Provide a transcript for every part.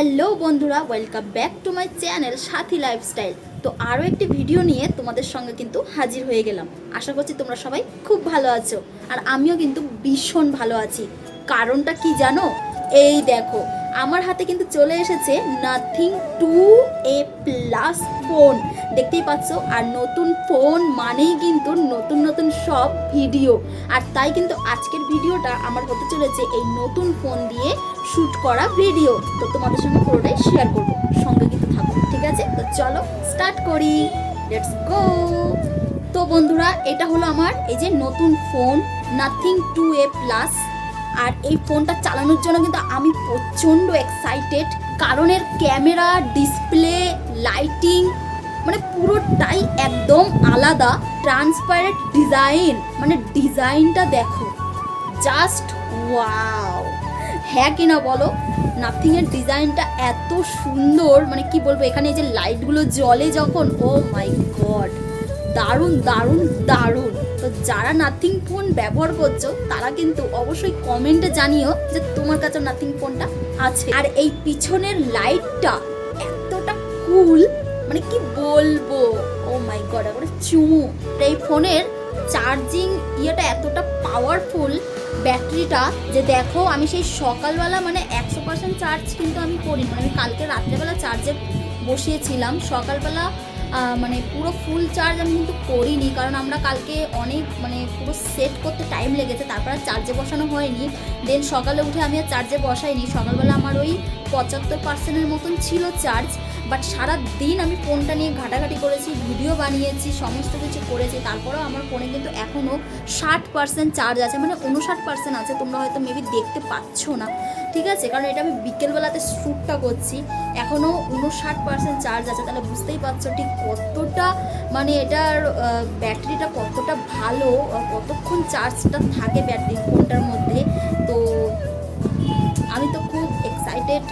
Hello বন্ধুরা welcome back to my channel Sathi lifestyle তো আরও একটি ভিডিও নিয়ে তোমাদের সঙ্গে কিন্তু হাজির হয়ে গেলাম। আশা করছি তোমরা সবাই খুব ভালো আছো, আর আমিও কিন্তু ভীষণ ভালো আছি। কারণটা কি জানো? এই দেখো, আমার হাতে কিন্তু চলে এসেছে Nothing two A plus phone দেখতেই পাচ্ছ, আর নতুন ফোন মানেই কিন্তু নতুন নতুন সব ভিডিও। আর তাই কিন্তু আজকের ভিডিওটা আমার হতে চলেছে এই নতুন ফোন দিয়ে শ্যুট করা ভিডিও। তো তোমাদের সঙ্গে পুরোটাই শেয়ার করব, সঙ্গে কিন্তু থাকো ঠিক আছে? তো চলো স্টার্ট করি। লেটস গো তো বন্ধুরা, এটা হলো আমার এই যে নতুন phone Nothing two A plus আর এই ফোনটা চালানোর জন্য কিন্তু আমি প্রচণ্ড এক্সাইটেড কারণ এর ক্যামেরা ডিসপ্লে লাইটিং মানে পুরোটাই একদম আলাদা ট্রান্সপারেন্ট ডিজাইন মানে ডিজাইনটা দেখো। জাস্ট ওয়াও হ্যাঁ কিনা বলো? নাথিং এর ডিজাইনটা এত সুন্দর। মানে কি বলব, এখানে যে লাইটগুলো জ্বলে যখন ও মাই গড দারুণ দারুণ দারুণ। তো যারা নাথিং ফোন ব্যবহার করছ, তারা কিন্তু অবশ্যই কমেন্টে জানিও যে তোমার কাছে নাথিং ফোনটা আছে। আর এই পিছনের লাইটটা এতটা কুল মানে কি বলব? ও মাই গড একবারে চুমু। এই ফোনের চার্জিং ইয়েটা এতটা পাওয়ারফুল ব্যাটারিটা যে দেখো, আমি সেই সকালবেলা মানে একশো পার্সেন্ট চার্জ কিন্তু আমি করি মানে আমি কালকে রাত্রেবেলা চার্জে বসিয়েছিলাম। সকালবেলা মানে পুরো ফুল চার্জ আমি কিন্তু করিনি। কারণ আমরা কালকে অনেক মানে পুরো সেট করতে টাইম লেগেছে। তারপর চার্জে বসানো হয়নি। দেন সকালে উঠে আমি আর চার্জে বসাইনি। সকালবেলা আমার ওই পঁচাত্তর পার্সেন্টের মতন ছিল চার্জ বাট সারা দিন আমি ফোনটা নিয়ে ঘাটাঘাটি করেছি ভিডিও বানিয়েছি, সমস্ত কিছু করেছি, তারপরেও আমার ফোনে কিন্তু এখনও ষাট পার্সেন্ট চার্জ আছে মানে উনষাট পার্সেন্ট আছে, তোমরা হয়তো মেবি দেখতে পাচ্ছ না, ঠিক আছে? কারণ এটা আমি বিকেলবেলাতে শ্যুটটা করছি এখনও উনষাট পার্সেন্ট চার্জ আছে, তাহলে বুঝতেই পারছ ঠিক কতটা মানে এটার ব্যাটারিটা কতটা ভালো কতক্ষণ চার্জটা থাকে ব্যাটারি ফোনটার মধ্যে এক্সাইটেড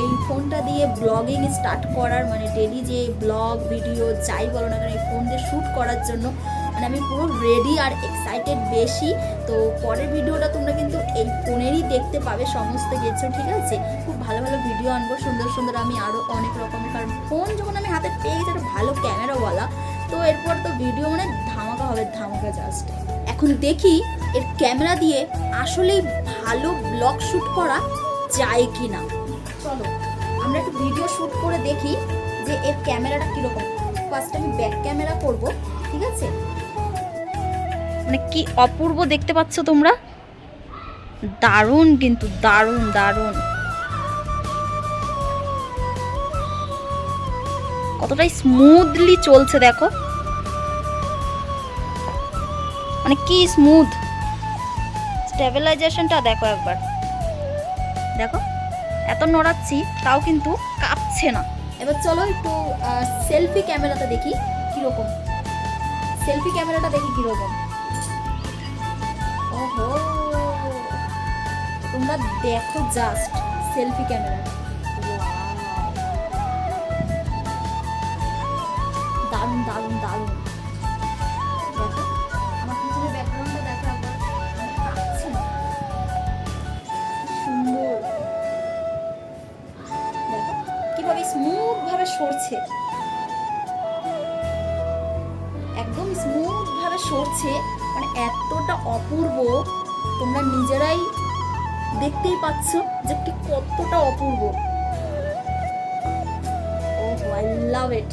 এই ফোনটা দিয়ে ব্লগিং স্টার্ট করার মানে ডেলি যে ব্লগ ভিডিও যাই বলো না কেন, এই ফোন দিয়ে শ্যুট করার জন্য মানে আমি পুরো রেডি আর এক্সাইটেড বেশি। তো পরের ভিডিওটা তোমরা কিন্তু এই ফোনেরই দেখতে পাবে সমস্ত কিছু, ঠিক আছে? খুব ভালো ভালো ভিডিও আনব, সুন্দর সুন্দর আমি আরও অনেক রকমের, কারণ ফোন যখন আমি হাতে পেয়ে গেছি, একটা ভালো ক্যামেরাওয়ালা তো এরপর তো ভিডিও মানে ধামাকা হবে, ধামাকা জাস্ট এখন দেখি, এর ক্যামেরা দিয়ে আসলেই ভালো ব্লগ শ্যুট করা যায় কি না চলো, আমরা একটু ভিডিও শ্যুট করে দেখি যে এর ক্যামেরাটা কীরকম। ফার্স্ট আমি ব্যাক ক্যামেরা করব, ঠিক আছে? মানে কি অপূর্ব দেখতে পাচ্ছ তোমরা? দারুণ কিন্তু, দারুণ দারুণ। কতটাই স্মুথলি চলছে, দেখো। মানে কি স্মুথ স্টেবিলাইজেশনটা দেখো একবার। দেখো, এত নড়াচ্ছি, তাও কিন্তু কাঁপছে না। এবার চলো একটু সেলফি ক্যামেরাটা দেখি কীরকম। সেলফি ক্যামেরাটা দেখি কীরকম। ওহো, তোমরা দেখো জাস্ট সেলফি ক্যামেরা সরছে। একদম স্মুথ ভাবে সরছে মানে এতটা অপূর্ব, তোমরা নিজেরাই দেখতেই পাচ্ছ যে কি কতটা অপূর্ব। লাভ ইট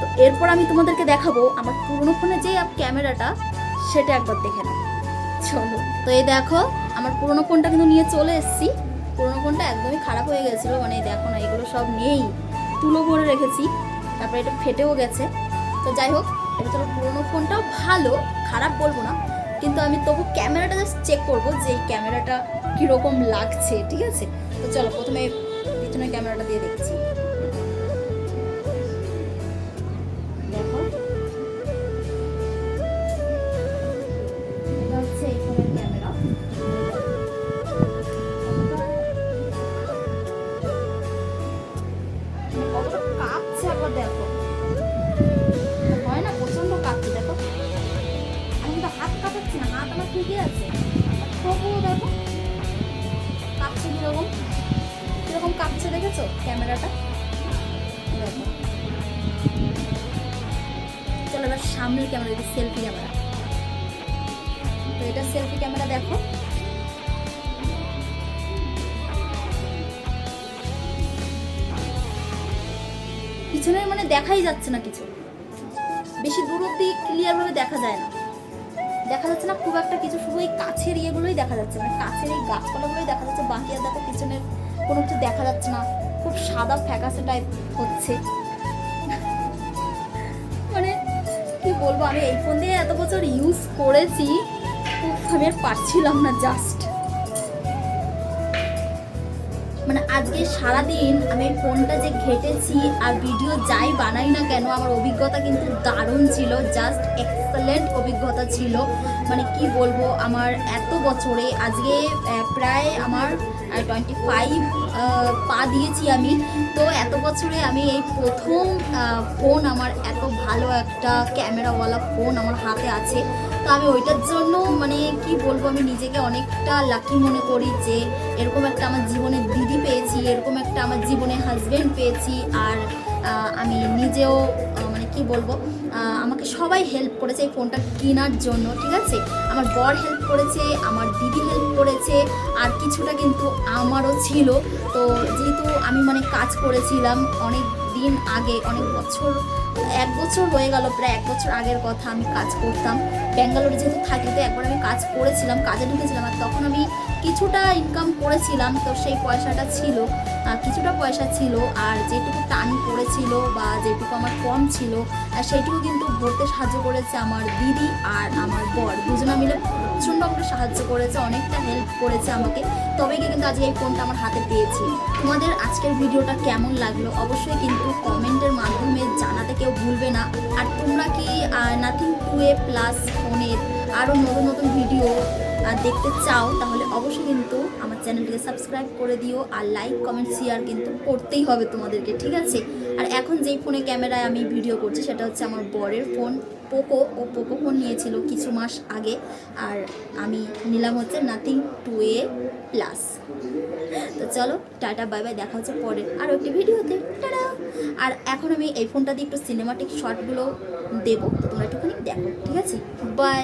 তো এরপর আমি তোমাদেরকে দেখাবো আমার পুরনো ফোনে যে ক্যামেরাটা, সেটা একবার দেখে নাও। চলো, তো এই দেখো, আমার পুরনো ফোনটা কিন্তু নিয়ে চলে এসেছি। পুরনো ফোনটা একদমই খারাপ হয়ে গেছিল মানে দেখো না, এগুলো সব নেই। তুলো ভরে রেখেছি, তারপরে এটা ফেটেও গেছে। তো যাই হোক এটা চলো পুরনো ফোনটাও ভালো, খারাপ বলব না, কিন্তু আমি তবু ক্যামেরাটা জাস্ট চেক করব যে এই ক্যামেরাটা কীরকম লাগছে, ঠিক আছে? তো চলো, প্রথমে পিছনের ক্যামেরাটা দিয়ে দেখছি। তবুও দেখো কাঁপছে দেখেছ ক্যামেরাটা? চলো এবার সামনের ক্যামেরা দেখি, সেলফি ক্যামেরা। তো এটা সেলফি ক্যামেরা দেখো। পিছনের মানে দেখাই যাচ্ছে না কিছু। বেশি দূর অব্দি ক্লিয়ার ভাবে দেখা যায় না। দেখা যাচ্ছে না, খুব একটা কিছু শুধু এই কাছের ইয়েগুলোই দেখা যাচ্ছে মানে কাছের এই গাছপালাগুলোই দেখা যাচ্ছে, বাকি আর দেখো পিছনের কোনো কিছু দেখা যাচ্ছে না, খুব সাদা ফ্যাকাসে টাইপ হচ্ছে। মানে কি বলব, আমি এই ফোন দিয়ে এত বছর ইউজ করেছি, আমি আর পারছিলাম না জাস্ট মানে আজকে সারাদিন আমি ফোনটা যে ঘেটেছি আর ভিডিও যাই বানাই না কেন, আমার অভিজ্ঞতা কিন্তু দারুণ ছিল জাস্ট এক্সেলেন্ট অভিজ্ঞতা ছিল। মানে কি বলব, আমার এত বছরে আজকে প্রায় আমার টোয়েন্টি ফাইভ পা দিয়েছি আমি। তো এত বছরে আমি এই প্রথম ফোন আমার এত ভালো একটা ক্যামেরাওয়ালা ফোন আমার হাতে আছে। তো আমি ওইটার জন্য মানে কি বলব, আমি নিজেকে অনেকটা লাকি মনে করি যে এরকম একটা আমার জীবনে দিদি পেয়েছি, এরকম একটা আমার জীবনে হাজব্যান্ড পেয়েছি আর আমি নিজেও মানে কি বলব আমাকে সবাই হেল্প করেছে এই ফোনটা কেনার জন্য, ঠিক আছে? আমার বর হেল্প করেছে, আমার দিদি হেল্প করেছে আর কিছুটা কিন্তু আমারও ছিল। তো যেহেতু আমি মানে কাজ করেছিলাম অনেক দিন আগে, অনেক বছর, এক বছর হয়ে গেল, প্রায় এক বছর আগের কথা আমি কাজ করতাম। ব্যাঙ্গালোরে যেহেতু থাকি, তো একবার আমি কাজ করেছিলাম, কাজে ঢুকেছিলাম আর তখন আমি কিছুটা ইনকাম করেছিলাম, তো সেই পয়সাটা ছিল কিছুটা পয়সা ছিল আর যেটুকু টান পড়েছিল বা যেটুকু আমার কম ছিল আর সেইটুকু কিন্তু ভরতে সাহায্য করেছে আমার দিদি আর আমার বর, দুজনা মিলে প্রচণ্ড আমাকে সাহায্য করেছে, অনেকটা হেল্প করেছে আমাকে। তবে গিয়ে কিন্তু আজকে এই ফোনটা আমার হাতে পেয়েছি। তোমাদের আজকের ভিডিওটা কেমন লাগল অবশ্যই কিন্তু কমেন্টের মাধ্যমে জানাতে কেউ ভুলবে না। আর তোমরা কি নাথিং টু এ প্লাস ফোনের আরও নতুন নতুন ভিডিও দেখতে চাও, তাহলে অবশ্যই কিন্তু আমার চ্যানেলটিকে সাবস্ক্রাইব করে দিও। আর লাইক কমেন্ট শেয়ার কিন্তু করতেই হবে তোমাদেরকে, ঠিক আছে? আর এখন যেই ফোনে ক্যামেরায় আমি ভিডিও করছি, সেটা হচ্ছে আমার বরের ফোন পোকো ও পোকো ফোন নিয়েছিল কিছু মাস আগে। আর আমি নিলাম হচ্ছে নাথিং টু এ প্লাস তো চলো, টাটা, বাই বাই, দেখা হচ্ছে পরের আরও একটি ভিডিওতে। টাটা! আর এখন আমি এই ফোনটা দিয়ে একটু সিনেমাটিক শর্টগুলো দেবো। তোমরা একটুখানি দেখো, ঠিক আছে? বাই